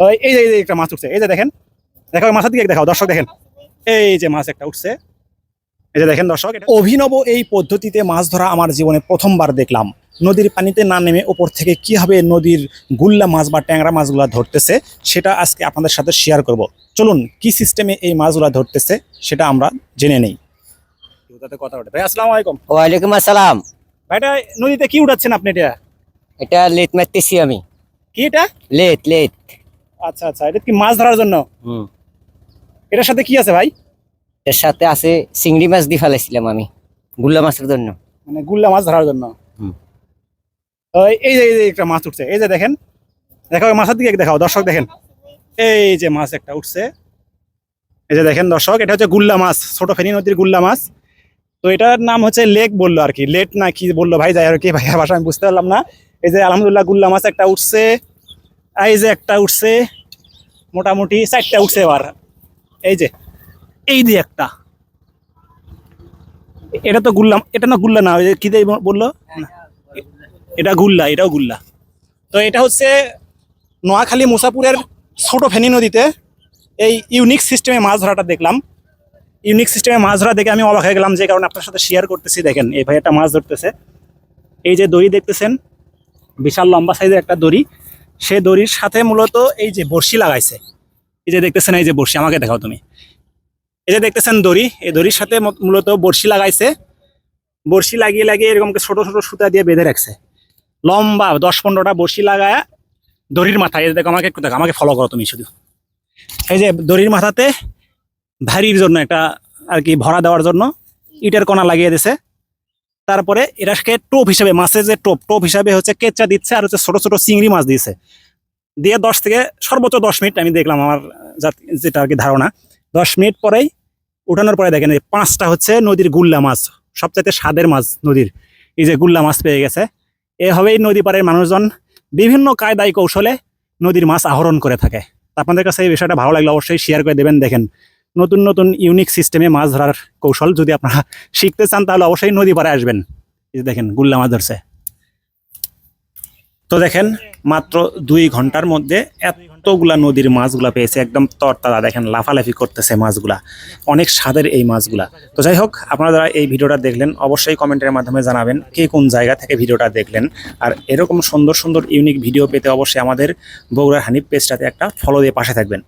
এই যে এই যে একটা মাছ উঠছে। এই যে দেখেন দেখো মাছের দিকে দেখাও দর্শক দেখেন। এই যে মাছ একটা উঠছে। এই যে দেখেন দর্শক অভিনব এই পদ্ধতিতে মাছ ধরা আমার জীবনে প্রথমবার দেখলাম। নদীর পানিতে না নেমে ওপর থেকে কীভাবে নদীর গুল্লা মাছ বা ট্যাংরা মাছগুলা ধরতেছে সেটা আজকে আপনাদের সাথে শেয়ার করব। চলুন কি সিস্টেমে এই মাছগুলা ধরতেছে সেটা আমরা জেনে নেই। তাতে কথা ওঠে ভাই আসসালামু আলাইকুম। ওয়ালাইকুম আসসালাম। ভাইটা নদীতে কি উঠাচ্ছেন আপনি এটা? এটা লেট মারতেছি আমি। কি এটা? লেট লেট আচ্ছা আচ্ছা এটা কি মাছ ধরার জন্য? হুম। এটার সাথে কি আছে ভাই? এর সাথে আছে চিংড়ি মাছ দিয়ে ফেলাইছিলাম আমি গুল্লা মাছের জন্য। মানে গুল্লা মাছ ধরার জন্য। হুম। এই যে এই যে একটা মাছ উঠছে এই যে দেখেন দেখো ওই মাছের দিকে দেখাও দর্শক দেখেন। এই যে মাছ একটা উঠছে। এই যে দেখেন দর্শক এটা হচ্ছে গুল্লা মাছ ছোট ফেনী নদীর গুল্লা মাছ। তো এটার নাম হচ্ছে লেক বলল আর কি লেট না কি বলল ভাই যাই আর কি ভাইয়ের ভাষা আমি বুঝতে পারলাম না। এই যে আলহামদুলিল্লাহ গুল্লা মাছ একটা উঠছে। এই যে একটা উঠছে, মোটামুটি চারটা উঠছে এবার। এই যে এই যে একটা। এটা তো গুল্লা, এটা না গুল্লা না, ওই যে কি দিয়ে বলল? এটা গুল্লা, এটাও গুল্লা। তো এটা হচ্ছে নোয়াখালী মুসাপুরের ছোট ফেনী নদীতে এই ইউনিক সিস্টেমে মাছ ধরাটা দেখলাম। ইউনিক সিস্টেমে মাছ ধরা দেখে আমি অবাক হয়ে গেলাম, যে কারণে আপনার সাথে শেয়ার করতেছি। দেখেন, এই ভাই একটা মাছ ধরতেছে। এই যে দড়ি দেখতেছেন, বিশাল লম্বা সাইজের একটা দড়ি। সে দড়ির সাথে মূলত এই যে বড়শি লাগাইছে। এই যে দেখতেছেন, এই যে বড়শি, আমাকে দেখাও তুমি। এই যে দেখতেছেন দড়ি, এই দড়ির সাথে মূলত বড়শি লাগাইছে। বড়শি লাগিয়ে লাগিয়ে এরকম ছোট ছোট সুতা দিয়ে বেঁধে রাখছে। লম্বা দশ পনেরোটা বড়শি লাগায় দড়ির মাথায়, এই দেখো, আমাকে একটু দেখো আমাকে ফলো করো তুমি শুধু। এই যে দড়ির মাথাতে ভারীর জন্য একটা আর কি ভরা দেওয়ার জন্য ইটের কণা লাগিয়ে দিছে। তারপরে এটাকে টোপ হিসাবে, মাছের যে টোপ টোপ হিসাবে হচ্ছে কেচ্চা দিচ্ছে আর হচ্ছে ছোট ছোট চিংড়ি মাছ দিয়েছে। দিয়ে দশ থেকে, সর্বোচ্চ দশ মিনিট আমি দেখলাম আমার যেটা আর কি ধারণা। দশ মিনিট পরেই উঠানোর পরে দেখেন এই পাঁচটা হচ্ছে নদীর গুল্লা মাছ, সবচাইতে স্বাদের মাছ নদীর। এই যে গুল্লা মাছ পেয়ে গেছে। এভাবেই নদী পাড়ের মানুষজন। বিভিন্ন কায়দায় কৌশলে নদীর মাছ আহরণ করে থাকে। আপনাদের কাছে এই বিষয়টা ভালো লাগলে অবশ্যই শেয়ার করে দেবেন। দেখেন নতুন নতুন ইউনিক সিস্টেমে মাছ ধরার কৌশল যদি আপনারা শিখতে চান, তাহলে অবশ্যই নদী পাড়ে আসবেন। দেখেন, গুল্লা মাছ ধরছে। তো দেখেন, মাত্র দুই ঘণ্টার মধ্যে এতগুলা নদীর মাছগুলা পেয়েছে, একদম তরতাজা। দেখেন, লাফালাফি করতেছে মাছগুলা, অনেক স্বাদের এই মাছগুলা। তো যাই হোক, আপনারা যারা এই ভিডিওটা দেখলেন, অবশ্যই কমেন্টের মাধ্যমে জানাবেন কে কোন জায়গা থেকে ভিডিওটা দেখলেন। আর এরকম সুন্দর সুন্দর ইউনিক ভিডিও পেতে অবশ্যই আমাদের বগুড়ার হানিফ পেজটাতে একটা ফলো দিয়ে পাশে থাকবেন।